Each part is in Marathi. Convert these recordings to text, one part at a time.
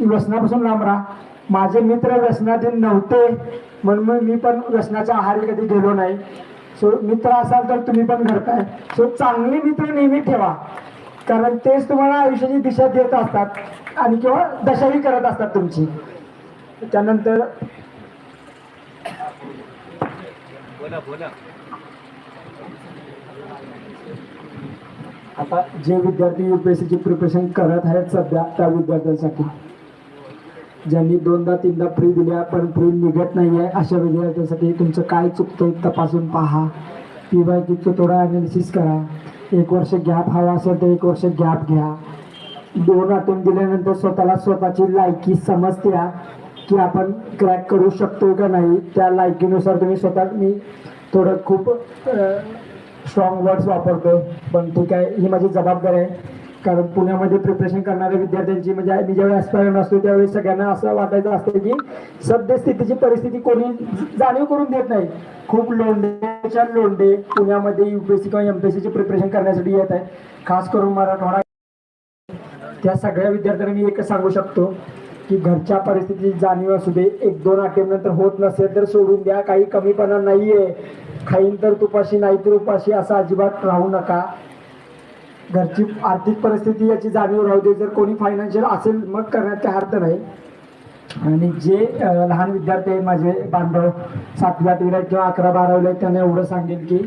व्यसनापासून लांब राहा. माझे मित्र व्यसनातील नव्हते म्हणून मग मी पण व्यसनाच्या आहारी कधी गेलो नाही. सो मित्र असाल तर तुम्ही पण घडताय सो चांगले मित्र नेहमी ठेवा. कारण तेच तुम्हाला आयुष्याची दिशा देत असतात. आणि किंवा दशाही करत असतात तुमची. त्यानंतर आता जे विद्यार्थी युपीएससीची प्रिपरेशन करत आहेत सध्या त्या विद्यार्थ्यांसाठी. ज्यांनी दोनदा तीनदा फ्री दिल्या पण फ्री निघत नाही आहे अशा विद्यार्थ्यांसाठी तुमचं काय चुकतं तपासून पहा. पी बायकीचं थोडा अनालिसिस करा. एक वर्ष गॅप हवा असेल तर एक वर्ष गॅप घ्या. दोन अटेम्प्ट दिल्यानंतर स्वतःला स्वतःची लायकी समजत्या की आपण क्रॅक करू शकतो का नाही. त्या लायकीनुसार तुम्ही स्वतः मी थोडं खूप स्ट्रॉंग वर्ड्स वापरतो पण ठीक आहे ही माझी जबाबदारी आहे. कारण पुण्यामध्ये प्रिपरेशन करणाऱ्या विद्यार्थ्यांची म्हणजे मी ज्यावेळी ऍस्पायरंट असतो त्यावेळी सगळ्यांना असं वाटायचं असतं की सद्यस्थितीची परिस्थिती कोणी जाणीव करून देत नाही. खूप लोंढेच्या लोंढे पुण्यामध्ये युपीएससी किंवा एमपीएससीची प्रिपरेशन करण्यासाठी येत आहे. खास करून मराठवाडा त्या सगळ्या विद्यार्थ्यांना मी एकच सांगू शकतो की घरच्या परिस्थितीची जाणीव असू दे. एक दोन अटेम्प्ट नंतर होत नसेल तर सोडून द्या. काही कमीपणा नाहीये. खाईन तर तुपाशी नाही तर उपाशी असा अजिबात राहू नका. घरची आर्थिक परिस्थिती याची जाणीव राहू दे. जर कोणी फायनान्शियल असेल मग करण्यात काही अर्थ नाही. आणि जे लहान विद्यार्थी आहे माझे बांधव सातवी आठवीला आहेत किंवा अकरा बारावीला आहेत त्यांना एवढं सांगेन की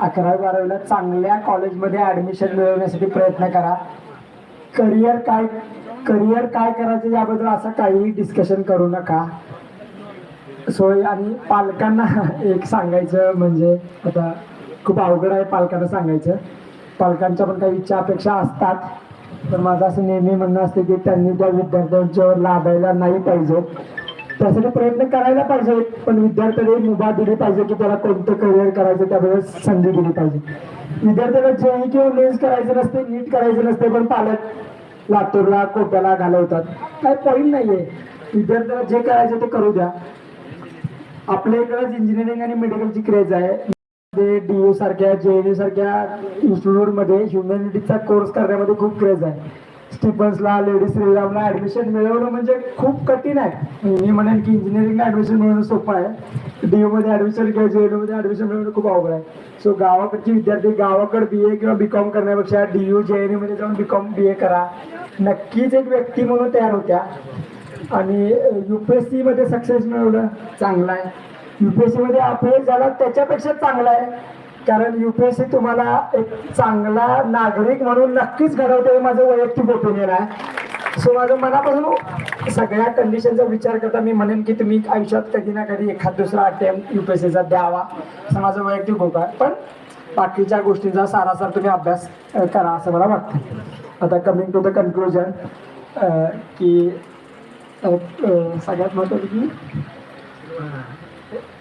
अकरावी बारावीला चांगल्या कॉलेजमध्ये ॲडमिशन मिळवण्यासाठी प्रयत्न करा. करिअर काय करिअर काय करायचं याबद्दल असं काहीही डिस्कशन करू नका. सोय आणि पालकांना एक सांगायचं म्हणजे आता खूप अवघड आहे पालकांना सांगायचं. पालकांच्या पण काही इच्छा अपेक्षा असतात. पण माझं असं नेहमी म्हणणं असतं की त्यांनी त्या विद्यार्थ्यांच्यावर लादायला नाही पाहिजे. त्यासाठी प्रयत्न करायला पाहिजे पण विद्यार्थ्याने मुभा दिली पाहिजे की त्याला कोणतं करिअर करायचं त्याबद्दल संधी दिली पाहिजे. विद्यार्थ्याला जेई किंवा लेन्स करायचं नसते नीट करायचं नसते पण पालक लातूरला कोट्याला घालवतात. काय पॉईंट नाहीये. विद्यार्थ्याला जे करायचं ते करू द्या. आपल्या इकडंच इंजिनिअरिंग आणि मेडिकलची क्रेज आहे. डीओ सारख्या जे एन यू सारख्या इन्स्टिट्यूटमध्ये ह्युमॅनिटीचा कोर्स करण्यामध्ये खूप क्रेज आहे. स्टीफन्सला लेडीज श्रीरामला ऍडमिशन मिळवणं म्हणजे खूप कठीण आहे. मी म्हणेन की इंजिनिअरिंगला ऍडमिशन मिळवणं सोपं आहे. डी मध्ये ऍडमिशन किंवा जे एनमध्ये ऍडमिशन मिळवणं खूप अवघड आहे. सो गावाकडचे विद्यार्थी गावाकडे बी ए किंवा बी कॉम करण्यापेक्षा डी यू जे एनमध्ये जाऊन बी कॉम बी ए करा. नक्कीच एक व्यक्ती म्हणून तयार होत्या. आणि युपीएससी मध्ये सक्सेस मिळवलं चांगलं आहे. युपीएससी मध्ये अपयश झाला त्याच्यापेक्षा चांगला आहे. कारण युपीएससी तुम्हाला एक चांगला नागरिक म्हणून नक्कीच घडवते हे माझं वैयक्तिक ओपिनियन आहे. सो माझं मनापासून सगळ्या कंडिशनचा विचार करता मी म्हणेन की तुम्ही आयुष्यात कधी ना कधी एखाद दुसरा अटेम्प्ट युपीएससीचा द्यावा. असं माझं वैयक्तिक होत. आहे पण बाकीच्या गोष्टींचा सारासार तुम्ही अभ्यास करा असं मला वाटतं. आता कमिंग टू द कन्क्लुजन की सगळ्यात महत्त्वाचं की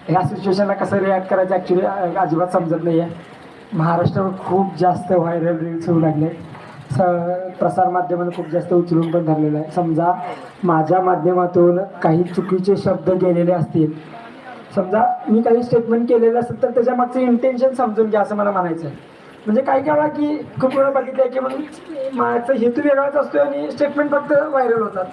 ह्या सिच्युएशनला कसं रिॲक्ट करायचं? ॲक्च्युली अजिबात समजत नाही आहे महाराष्ट्रावर खूप जास्त व्हायरल रील्स होऊ लागले. स प्रसारमाध्यमांना खूप जास्त उचलून पण धरलेलं आहे. समजा माझ्या माध्यमातून काही चुकीचे शब्द गेलेले असतील. समजा मी काही स्टेटमेंट केलेलं असेल तर त्याच्या मागचं इंटेन्शन समजून घ्या असं मला म्हणायचं आहे. म्हणजे काही काय वेळा की खूप वेळा बघितलं की मग माझा हेतू वेगळाच असतो आणि स्टेटमेंट फक्त व्हायरल होतात.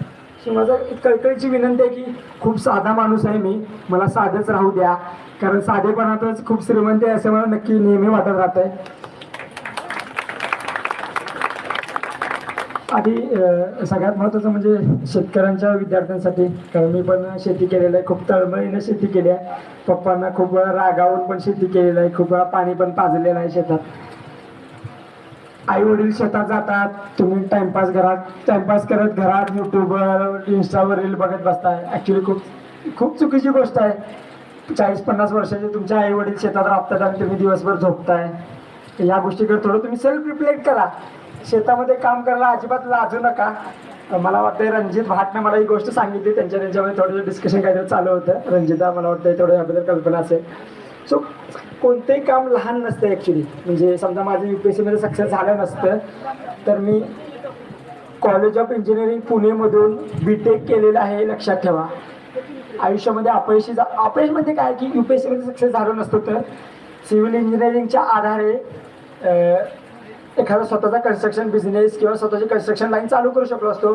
सो माझं एक कळकळीची विनंती आहे की खूप साधा माणूस आहे मी. मला साधंच राहू द्या. कारण साधेपणातच खूप श्रीमंत आहे असं मला नक्की नेहमी वाटत राहत आहे आधी सगळ्यात महत्त्वाचं म्हणजे शेतकऱ्यांच्या विद्यार्थ्यांसाठी कारण मी पण शेती केलेलं आहे. खूप तळमळीनं शेती केली आहे. पप्पांना खूप वेळा रागावून पण शेती केलेलं आहे. खूप वेळा पाणी पण पाजलेलं आहे शेतात. आई वडील शेतात जातात. तुम्ही टाइमपास घरात टाइमपास करत घरात युट्यूबवर इंस्टावर रील बघत बसताय. ॲक्च्युली खूप खूप चुकीची गोष्ट आहे. चाळीस पन्नास वर्षाचे तुमचे आई वडील शेतात राबतात आणि तुम्ही दिवसभर झोपताय. या गोष्टीकडे थोडं तुम्ही सेल्फ रिफ्लेक्ट करा. शेतामध्ये काम करायला अजिबात लाजू नका. मला वाटतं रणजित भाटने मला ही गोष्ट सांगितली. त्यांच्या त्यांच्यामध्ये थोडंसं डिस्कशन काहीतरी चालू होतं. रणजिता मला वाटतं थोडं याबद्दल कल्पना असेल. सो कोणतेही काम लहान नसतं ॲक्च्युली म्हणजे समजा माझं यू पी एस सीमध्ये सक्सेस झालं नसतं तर मी कॉलेज ऑफ इंजिनिअरिंग पुणेमधून बी टेक केलेलं आहे लक्षात ठेवा. आयुष्यामध्ये अपयशी जा अपयश म्हणजे काय? की यू पी एस सीमध्ये सक्सेस झालं नसतं तर सिव्हिल इंजिनिअरिंगच्या आधारे एखादा स्वतःचा कन्स्ट्रक्शन बिझनेस किंवा स्वतःची कन्स्ट्रक्शन लाईन चालू करू शकलो असतो.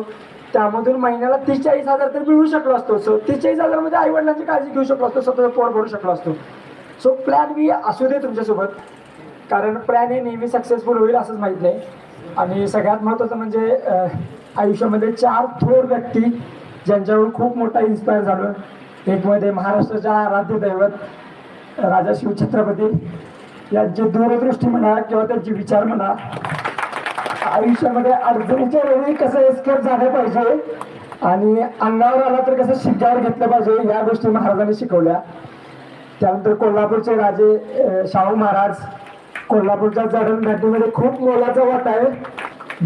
त्यामधून महिन्याला तीस चाळीस हजार तर मिळू शकलो असतो. सो तीस चाळीस हजारमध्ये आईवडिलांची काळजी घेऊ शकलो असतो स्वतःचं पोट भरू शकलो असतो. सो प्लॅन बी असू दे तुमच्यासोबत. कारण प्लॅन हे नेहमी सक्सेसफुल होईल असंच माहीत नाही. आणि सगळ्यात महत्त्वाचं म्हणजे आयुष्यामध्ये चार थोर व्यक्ती ज्यांच्यावर खूप मोठा इन्स्पायर झालो एक मध्ये महाराष्ट्राच्या आराध्य दैवत राजा शिवछत्रपती यांची दूरदृष्टी म्हणा किंवा त्यांचे विचार म्हणा आयुष्यामध्ये अडचणीच्या वेळी कसं एस्केप झालं पाहिजे आणि अंगावर आला तर कसं शिक्यावर घेतलं पाहिजे या गोष्टी महाराजांनी शिकवल्या. त्यानंतर कोल्हापूरचे राजे शाहू महाराज. कोल्हापूरच्या जडणघडणीमध्ये खूप मोलाचा वाट आहे.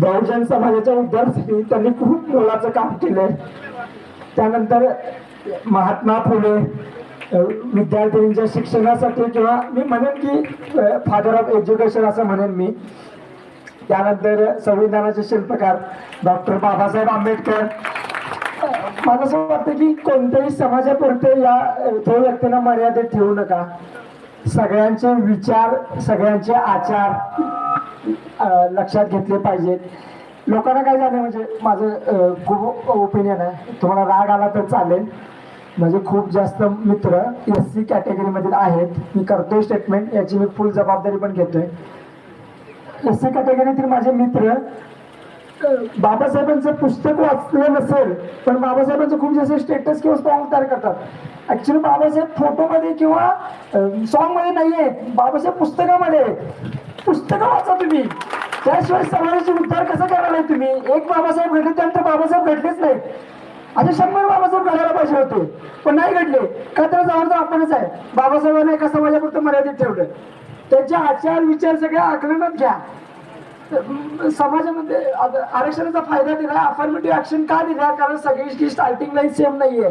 बहुजन समाजाच्या उद्धारासाठी त्यांनी खूप मोलाचं काम केलंय. त्यानंतर महात्मा फुले अं, विद्यार्थ्यांच्या शिक्षणासाठी किंवा मी म्हणेन की फादर ऑफ एज्युकेशन असं म्हणेन मी. त्यानंतर संविधानाचे शिल्पकार डॉक्टर बाबासाहेब आंबेडकर मला असं वाटतं की कोणत्याही समाजापुरते या थोर व्यक्तींना मर्यादित ठेवू नका. सगळ्यांचे विचार सगळ्यांचे आचार लक्षात घेतले पाहिजेत. लोकांना काय झालं म्हणजे माझं खूप ओपिनियन आहे. तुम्हाला राग आला तर चालेल. म्हणजे खूप जास्त मित्र एस सी कॅटेगरीमधील आहेत. मी करतोय स्टेटमेंट याची मी फुल जबाबदारी पण घेतोय. एस सी कॅटेगरीतील माझे मित्र बाबासाहेबांचं पुस्तक वाचलं नसेल पण बाबासाहेबांचं खूप जास्त स्टेटस किंवा सॉंग तयार करतात. ऍक्च्युली बाबासाहेब फोटोमध्ये किंवा सॉंगमध्ये नाहीये बाबासाहेब पुस्तकामध्ये. पुस्तकं वाचा तुम्ही. त्याशिवाय समाजाचे उद्धार कसा करायला तुम्ही? एक बाबासाहेब घडले त्यानंतर बाबासाहेब घडलेच नाही आता शंभर बाबासाहेब घडायला पाहिजे होते पण नाही घडले. का तर जवळजवळ आपणच आहे. बाबासाहेबांना एका समाजापुरतं मर्यादित ठेवलं. त्यांचे आचार विचार सगळ्या आकलनात घ्या. समाजामध्ये आरक्षणाचा फायदा दिला अफर्मेटिव्ह ऍक्शन का दिला? कारण सगळ्यांची स्टार्टिंग लाईन सेम नाहीये.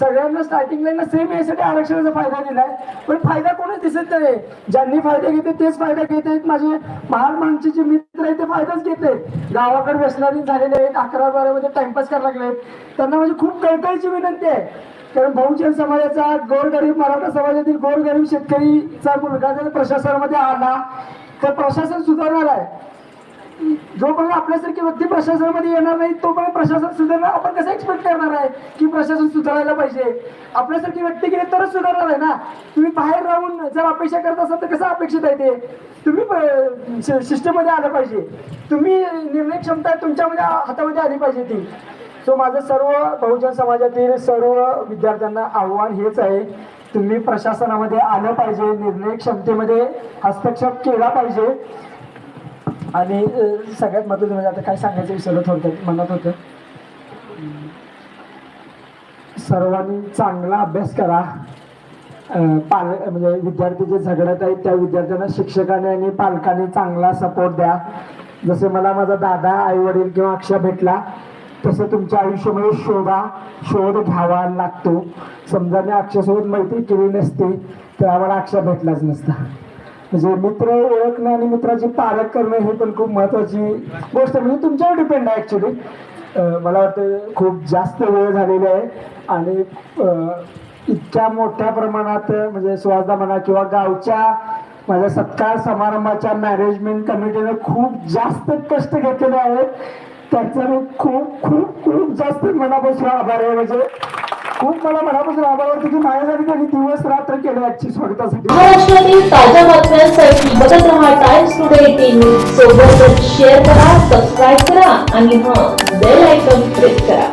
सगळ्यांना स्टार्टिंग लाईन सेम यासाठी आरक्षणाचा फायदा दिलाय. पण फायदा कोणी दिसत नाही? ज्यांनी फायदा घेते तेच फायदा घेत आहेत. माझे महान माणसे जे मित्र आहेत ते फायदाच घेत आहेत गावाकडे व्यसनाधीन झालेले आहेत अकरा बारामध्ये टाइमपास करायला लागले त्यांना म्हणजे खूप कळकळीची विनंती आहे. कारण बहुजन समाजाचा गोरगरीब मराठा समाजातील गोरगरीब शेतकरीचा मुलगा जर प्रशासनामध्ये आला तर प्रशासन सुधारणार आहे. जोपर्यंत आपल्यासारखी व्यक्ती प्रशासनामध्ये येणार नाही तोपर्यंत प्रशासन सुधारणार. आपण कसं एक्सपेक्ट करणार आहे की प्रशासन सुधारायला पाहिजे? आपल्यासारखी व्यक्ती गेली तरच सुधारणार आहे ना? तुम्ही बाहेर राहून जर अपेक्षा करत असाल तर कसं अपेक्षित आहे ते? तुम्ही सिस्टममध्ये आलं पाहिजे. तुम्ही निर्णय क्षमता तुमच्यामध्ये हातामध्ये आली पाहिजे ती. सो माझं सर्व बहुजन समाजातील सर्व विद्यार्थ्यांना आव्हान हेच आहे. तुम्ही प्रशासनामध्ये आलं पाहिजे निर्णय क्षमतेमध्ये हस्तक्षेप केला पाहिजे. आणि सगळ्यात महत्त्वाचं म्हणजे आता काय सांगायचं विसरलं थोडक्यात म्हणत होतं. सर्वांनी चांगला अभ्यास करा. पाल म्हणजे विद्यार्थी जे झगडत आहेत त्या विद्यार्थ्यांना शिक्षकाने आणि पालकांनी चांगला सपोर्ट द्या. जसे मला माझा दादा आई वडील किंवा अक्षा भेटला तसं तुमच्या आयुष्यामध्ये शोधा शोध घ्यावा लागतो. समजा मी अक्षासोबत मैत्री केली नसती तर आम्हाला अक्षा भेटलाच नसता. म्हणजे मित्र ओळखणं आणि मित्राची पारख करणं हे पण खूप महत्वाची गोष्ट म्हणजे तुमच्यावर डिपेंड आहे ऍक्च्युली मला वाटतं खूप जास्त वेळ झालेली आहे. आणि इतक्या मोठ्या प्रमाणात म्हणजे सुहासदा म्हणा किंवा गावच्या माझ्या सत्कार समारंभाच्या मॅनेजमेंट कमिटीने खूप जास्त कष्ट घेतलेले आहेत. त्याचा मी खूप खूप खूप जास्त मनापासून आभार आहे. म्हणजे खूप मला मनापासून आभार तुझी की माझ्यासाठी त्यांनी दिवस रात्र केले आजची स्वागतासाठी. महाराष्ट्रातील ताज्या बातम्यांसाठी बघत राहा टाइम्स टुडे टीव्ही सोबतच शेअर करा सबस्क्राईब करा आणि हा बेल आयकॉन प्रेस करा.